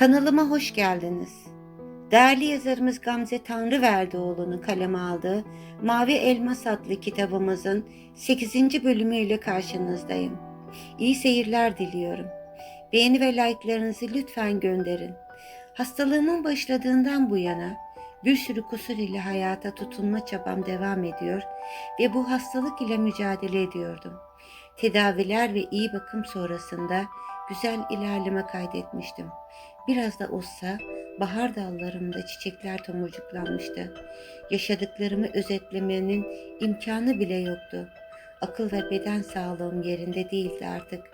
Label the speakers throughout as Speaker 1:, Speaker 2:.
Speaker 1: Kanalıma hoş geldiniz. Değerli yazarımız Gamze Tanrıverdoğlu'nun kaleme aldığı Mavi Elmas adlı kitabımızın 8. bölümüyle karşınızdayım. İyi seyirler diliyorum. Beğeni ve like'larınızı lütfen gönderin. Hastalığımın başladığından bu yana bir sürü kusur ile hayata tutunma çabam devam ediyor ve bu hastalık ile mücadele ediyordum. Tedaviler ve iyi bakım sonrasında güzel ilerleme kaydetmiştim. Biraz da olsa bahar dallarımda çiçekler tomurcuklanmıştı. Yaşadıklarımı özetlemenin imkanı bile yoktu. Akıl ve beden sağlığım yerinde değildi artık.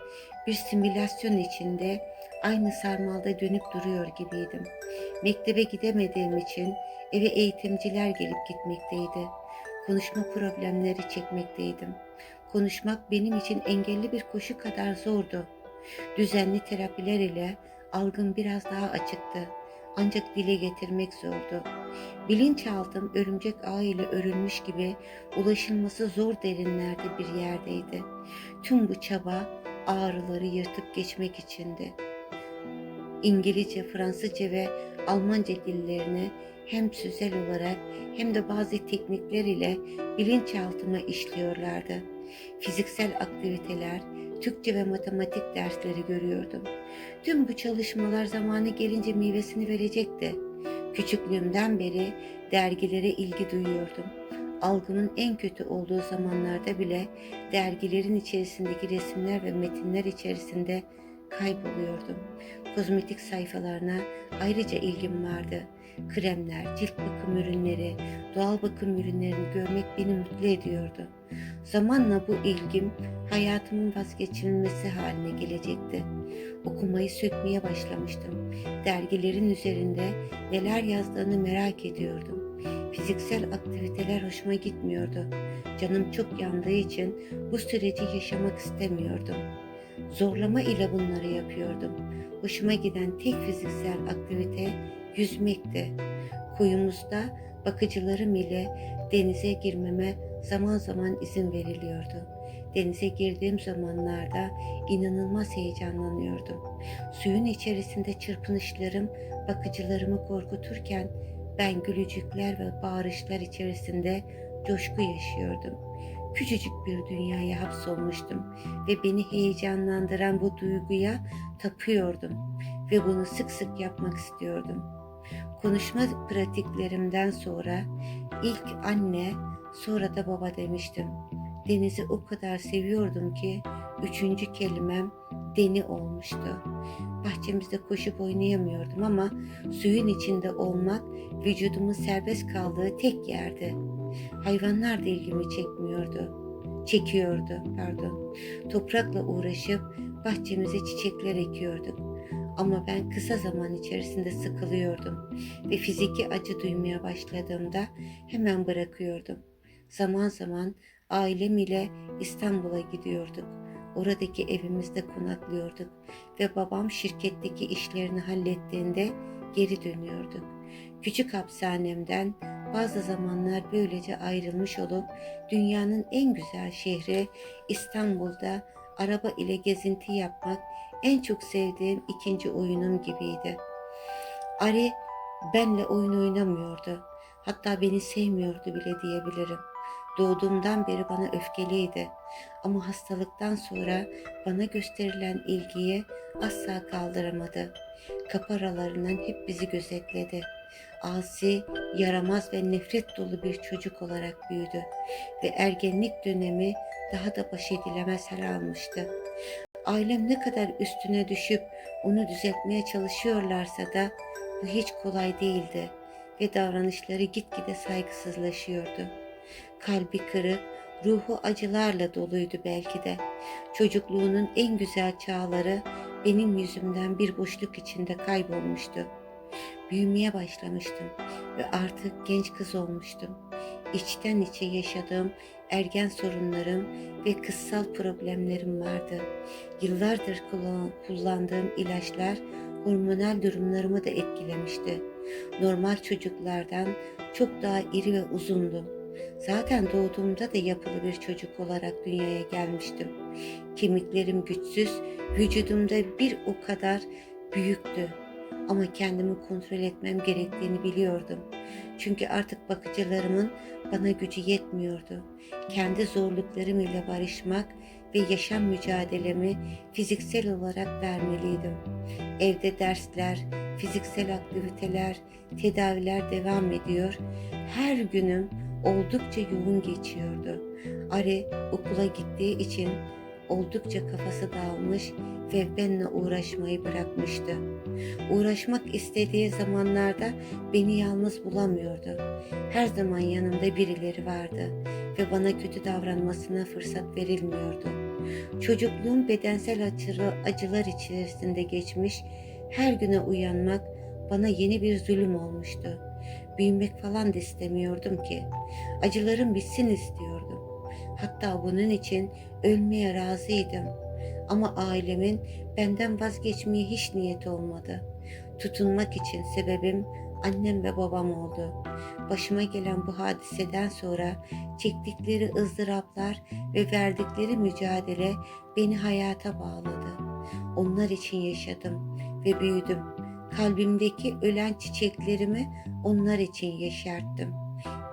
Speaker 1: Bir simülasyon içinde aynı sarmalda dönüp duruyor gibiydim. Mektebe gidemediğim için eve eğitimciler gelip gitmekteydi. Konuşma problemleri çekmekteydim. Konuşmak benim için engelli bir koşu kadar zordu. Düzenli terapiler ile algım biraz daha açıktı. Ancak dile getirmek zordu. Bilinçaltım örümcek ağ ile örülmüş gibi ulaşılması zor derinlerde bir yerdeydi. Tüm bu çaba ağrıları yırtıp geçmek içindi. İngilizce, Fransızca ve Almanca dillerini hem sözel olarak hem de bazı teknikler ile bilinçaltıma işliyorlardı. Fiziksel aktiviteler, Türkçe ve matematik dersleri görüyordum. Tüm bu çalışmalar zamanı gelince meyvesini verecekti. Küçüklüğümden beri dergilere ilgi duyuyordum. Algımın en kötü olduğu zamanlarda bile dergilerin içerisindeki resimler ve metinler içerisinde kayboluyordum. Kozmetik sayfalarına ayrıca ilgim vardı. Kremler, cilt bakım ürünleri, doğal bakım ürünlerini görmek beni mutlu ediyordu. Zamanla bu ilgim hayatımın vazgeçilmesi haline gelecekti. Okumayı sökmeye başlamıştım. Dergilerin üzerinde neler yazdığını merak ediyordum. Fiziksel aktiviteler hoşuma gitmiyordu. Canım çok yandığı için bu süreci yaşamak istemiyordum. Zorlama ile bunları yapıyordum. Hoşuma giden tek fiziksel aktivite yüzmekti. Kuyumuzda bakıcılarım ile denize girmeme zaman zaman izin veriliyordu. Denize girdiğim zamanlarda inanılmaz heyecanlanıyordum. Suyun içerisinde çırpınışlarım bakıcılarımı korkuturken ben gülücükler ve bağırışlar içerisinde coşku yaşıyordum. Küçücük bir dünyaya hapsolmuştum ve beni heyecanlandıran bu duyguya tapıyordum ve bunu sık sık yapmak istiyordum. Konuşma pratiklerimden sonra ilk anne, sonra da baba demiştim. Denizi o kadar seviyordum ki üçüncü kelimem deni olmuştu. Bahçemizde koşup oynayamıyordum ama suyun içinde olmak vücudumun serbest kaldığı tek yerdi. Hayvanlar da ilgimi çekmiyordu. Çekiyordu, pardon. Toprakla uğraşıp bahçemize çiçekler ekiyorduk. Ama ben kısa zaman içerisinde sıkılıyordum ve fiziki acı duymaya başladığımda hemen bırakıyordum. Zaman zaman ailem ile İstanbul'a gidiyorduk. Oradaki evimizde konaklıyorduk ve babam şirketteki işlerini hallettiğinde geri dönüyorduk. Küçük hapishanemden bazı zamanlar böylece ayrılmış olup dünyanın en güzel şehri İstanbul'da araba ile gezinti yapmak en çok sevdiğim ikinci oyunum gibiydi. Ari benle oyun oynamıyordu. Hatta beni sevmiyordu bile diyebilirim. Doğduğumdan beri bana öfkeliydi. Ama hastalıktan sonra bana gösterilen ilgiyi asla kaldıramadı. Kapı aralarından hep bizi gözetledi. Asi, yaramaz ve nefret dolu bir çocuk olarak büyüdü ve ergenlik dönemi daha da baş edilemez hal almıştı. Ailem ne kadar üstüne düşüp onu düzeltmeye çalışıyorlarsa da bu hiç kolay değildi ve davranışları gitgide saygısızlaşıyordu. Kalbi kırık, ruhu acılarla doluydu belki de. Çocukluğunun en güzel çağları benim yüzümden bir boşluk içinde kaybolmuştu. Büyümeye başlamıştım ve artık genç kız olmuştum. İçten içe yaşadığım ergen sorunlarım ve kızsal problemlerim vardı. Yıllardır kullan- kullandığım ilaçlar hormonal durumlarımı da etkilemişti. Normal çocuklardan çok daha iri ve uzundum. Zaten doğduğumda da yapılı bir çocuk olarak dünyaya gelmiştim. Kemiklerim güçsüz, vücudumda bir o kadar büyüktü. Ama kendimi kontrol etmem gerektiğini biliyordum. Çünkü artık bakıcılarımın bana gücü yetmiyordu. Kendi zorluklarım ile barışmak ve yaşam mücadelemi fiziksel olarak vermeliydim. Evde dersler, fiziksel aktiviteler, tedaviler devam ediyor. Her günüm oldukça yoğun geçiyordu. Ari okula gittiği için oldukça kafası dağılmış ve benimle uğraşmayı bırakmıştı. Uğraşmak istediği zamanlarda beni yalnız bulamıyordu. Her zaman yanımda birileri vardı ve bana kötü davranmasına fırsat verilmiyordu. Çocukluğum bedensel acılı, acılar içerisinde geçmiş, her güne uyanmak bana yeni bir zulüm olmuştu. Büyümek falan da istemiyordum ki. Acılarım bitsin istiyordum. Hatta bunun için ölmeye razıydım. Ama ailemin benden vazgeçmeye hiç niyeti olmadı. Tutunmak için sebebim annem ve babam oldu. Başıma gelen bu hadiseden sonra çektikleri ızdıraplar ve verdikleri mücadele beni hayata bağladı. Onlar için yaşadım ve büyüdüm. Kalbimdeki ölen çiçeklerimi onlar için yeşerttim.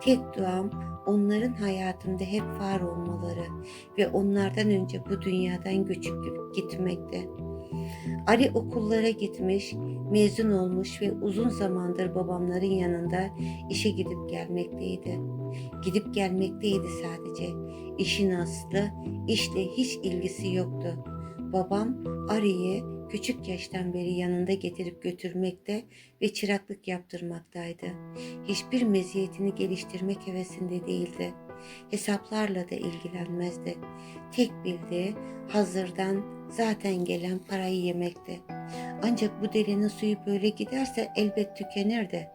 Speaker 1: Tek duam onların hayatımda hep var olmaları ve onlardan önce bu dünyadan göçüp gitmekte. Ali okullara gitmiş, mezun olmuş ve uzun zamandır babamların yanında işe gidip gelmekteydi. Gidip gelmekteydi sadece. İşin aslı işle hiç ilgisi yoktu. Babam Ari'yi küçük yaştan beri yanında getirip götürmekte ve çıraklık yaptırmaktaydı. Hiçbir meziyetini geliştirmek hevesinde değildi. Hesaplarla da ilgilenmezdi. Tek bildiği hazırdan zaten gelen parayı yemekti. Ancak bu derinin suyu böyle giderse elbet tükenirdi.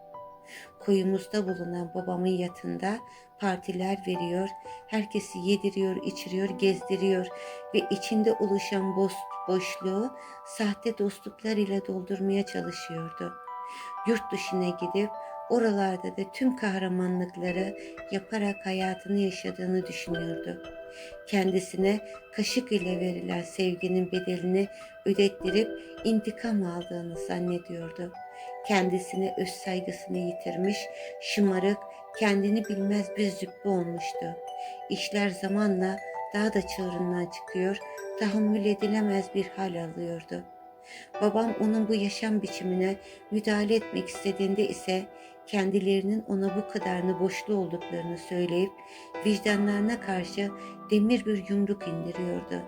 Speaker 1: Koyumuzda bulunan babamın yatında partiler veriyor, herkesi yediriyor, içiriyor, gezdiriyor ve içinde oluşan boş, boşluğu sahte dostluklar ile doldurmaya çalışıyordu. Yurt dışına gidip oralarda da tüm kahramanlıkları yaparak hayatını yaşadığını düşünüyordu. Kendisine kaşık ile verilen sevginin bedelini ödettirip intikam aldığını zannediyordu. Kendisine öz saygısını yitirmiş, şımarık, kendini bilmez bir züppe olmuştu. İşler zamanla daha da çığırından çıkıyor, tahammül edilemez bir hal alıyordu. Babam onun bu yaşam biçimine müdahale etmek istediğinde ise kendilerinin ona bu kadarını boşlu olduklarını söyleyip vicdanlarına karşı demir bir yumruk indiriyordu.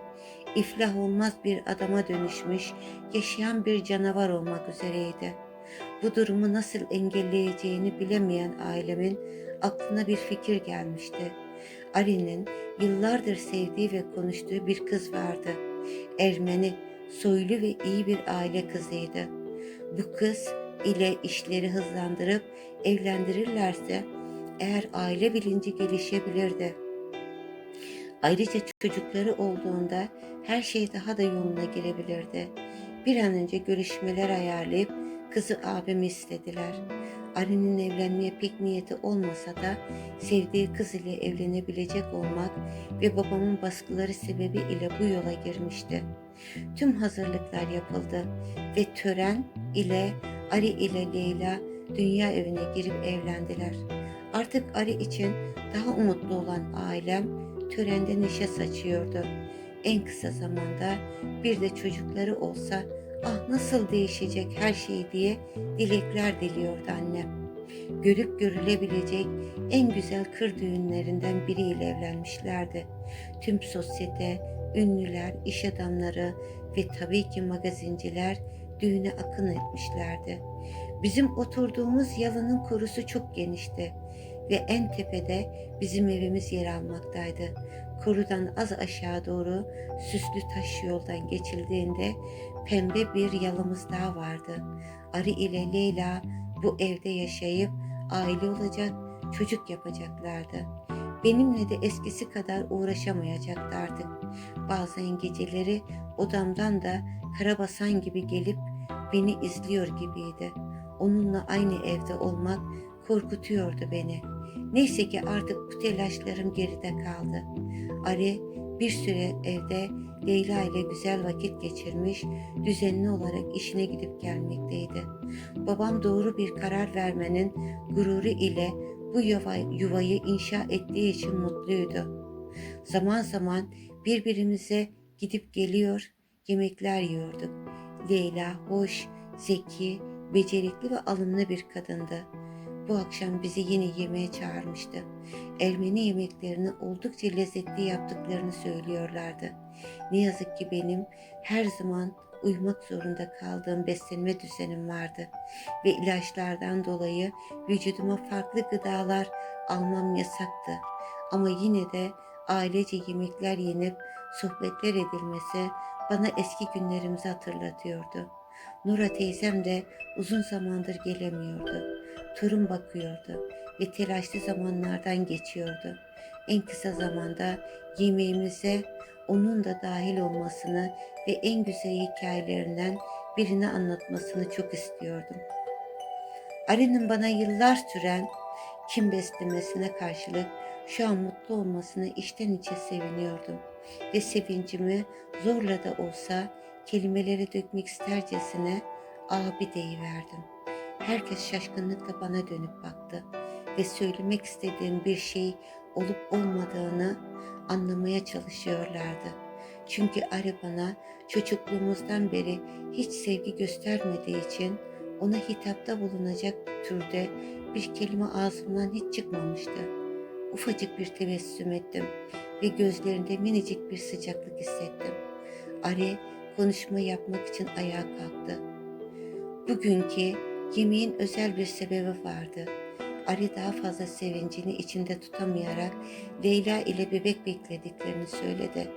Speaker 1: İflah olmaz bir adama dönüşmüş, yaşayan bir canavar olmak üzereydi. Bu durumu nasıl engelleyeceğini bilemeyen ailemin aklına bir fikir gelmişti. Ali'nin yıllardır sevdiği ve konuştuğu bir kız vardı. Ermeni, soylu ve iyi bir aile kızıydı. Bu kız ile işleri hızlandırıp evlendirirlerse eğer aile bilinci gelişebilirdi. Ayrıca çocukları olduğunda her şey daha da yoluna girebilirdi. Bir an önce görüşmeler ayarlayıp kızı abimi istediler. Ali'nin evlenmeye pek niyeti olmasa da sevdiği kız ile evlenebilecek olmak ve babamın baskıları sebebiyle bu yola girmişti. Tüm hazırlıklar yapıldı ve tören ile Ali ile Leyla dünya evine girip evlendiler. Artık Ali için daha umutlu olan ailem törende neşe saçıyordu. En kısa zamanda bir de çocukları olsa ah nasıl değişecek her şey diye dilekler diliyordu annem. Görüp görülebilecek en güzel kır düğünlerinden biriyle evlenmişlerdi. Tüm sosyete, ünlüler, iş adamları ve tabii ki magazinciler düğüne akın etmişlerdi. Bizim oturduğumuz yalının korusu çok genişti ve en tepede bizim evimiz yer almaktaydı. Korudan az aşağı doğru süslü taş yoldan geçildiğinde pembe bir yalımız daha vardı. Ari ile Leyla bu evde yaşayıp aile olacak, çocuk yapacaklardı. Benimle de eskisi kadar uğraşamayacaktı artık. Bazen geceleri odamdan da karabasan gibi gelip beni izliyor gibiydi. Onunla aynı evde olmak korkutuyordu beni. Neyse ki artık bu telaşlarım geride kaldı. Ari bir süre evde Leyla ile güzel vakit geçirmiş, düzenli olarak işine gidip gelmekteydi. Babam doğru bir karar vermenin gururu ile bu yuva, yuvayı inşa ettiği için mutluydu. Zaman zaman birbirimize gidip geliyor, yemekler yiyorduk. Leyla hoş, zeki, becerikli ve alımlı bir kadındı. Bu akşam bizi yine yemeğe çağırmıştı. Ermeni yemeklerini oldukça lezzetli yaptıklarını söylüyorlardı. Ne yazık ki benim her zaman uymak zorunda kaldığım beslenme düzenim vardı ve ilaçlardan dolayı vücuduma farklı gıdalar almam yasaktı. Ama yine de ailece yemekler yenip sohbetler edilmesi bana eski günlerimizi hatırlatıyordu. Nura teyzem de uzun zamandır gelemiyordu. Torun bakıyordu ve telaşlı zamanlardan geçiyordu. En kısa zamanda yemeğimize onun da dahil olmasını ve en güzel hikayelerinden birini anlatmasını çok istiyordum. Ali'nin bana yıllar süren kim beslemesine karşılık şu an mutlu olmasına içten içe seviniyordum ve sevincimi zorla da olsa kelimelere dökmek istercesine abi deyiverdim. Herkes şaşkınlıkla bana dönüp baktı ve söylemek istediğim bir şey olup olmadığını anlamaya çalışıyorlardı. Çünkü Ari bana çocukluğumuzdan beri hiç sevgi göstermediği için ona hitapta bulunacak türde bir kelime ağzımdan hiç çıkmamıştı. Ufacık bir tebessüm ettim ve gözlerinde minicik bir sıcaklık hissettim. Ari konuşma yapmak için ayağa kalktı. Bugünkü yemeğin özel bir sebebi vardı. Ali daha fazla sevincini içinde tutamayarak Leyla ile bebek beklediklerini söyledi.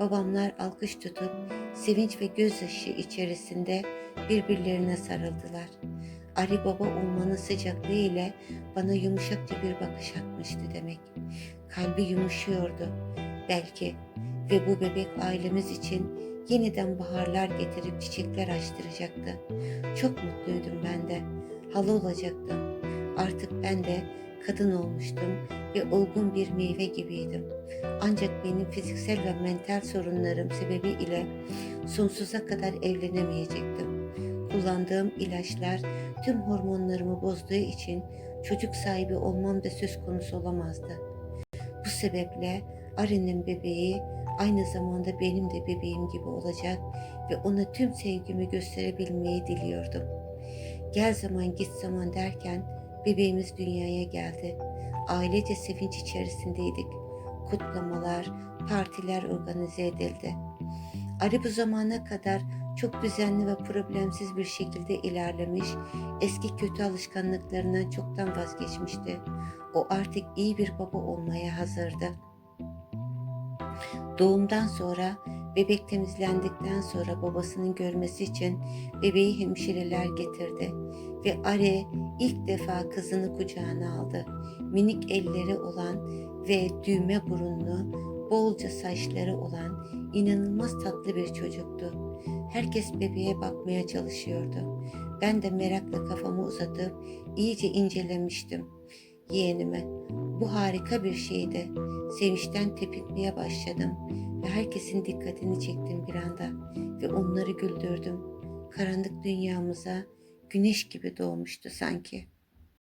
Speaker 1: Babamlar alkış tutup sevinç ve gözyaşı içerisinde birbirlerine sarıldılar. Ali baba olmanın sıcaklığı ile bana yumuşakça bir bakış atmıştı demek. Kalbi yumuşuyordu belki ve bu bebek ailemiz için yeniden baharlar getirip çiçekler açtıracaktı. Çok mutluydum ben de. Hala olacaktım. Artık ben de kadın olmuştum ve olgun bir meyve gibiydim. Ancak benim fiziksel ve mental sorunlarım sebebiyle sonsuza kadar evlenemeyecektim. Kullandığım ilaçlar tüm hormonlarımı bozduğu için çocuk sahibi olmam da söz konusu olamazdı. Bu sebeple Ari'nin bebeği aynı zamanda benim de bebeğim gibi olacak ve ona tüm sevgimi gösterebilmeyi diliyordum. Gel zaman git zaman derken bebeğimiz dünyaya geldi. Ailece sevinç içerisindeydik. Kutlamalar, partiler organize edildi. Ali bu zamana kadar çok düzenli ve problemsiz bir şekilde ilerlemiş, eski kötü alışkanlıklarından çoktan vazgeçmişti. O artık iyi bir baba olmaya hazırdı. Doğumdan sonra bebek temizlendikten sonra babasının görmesi için bebeği hemşireler getirdi ve Are ilk defa kızını kucağına aldı. Minik elleri olan ve düğme burunlu, bolca saçları olan inanılmaz tatlı bir çocuktu. Herkes bebeğe bakmaya çalışıyordu. Ben de merakla kafamı uzatıp iyice incelemiştim yeğenimi. Bu harika bir şeydi. Sevinçten tepinmeye başladım ve herkesin dikkatini çektim bir anda ve onları güldürdüm. Karanlık dünyamıza güneş gibi doğmuştu sanki.''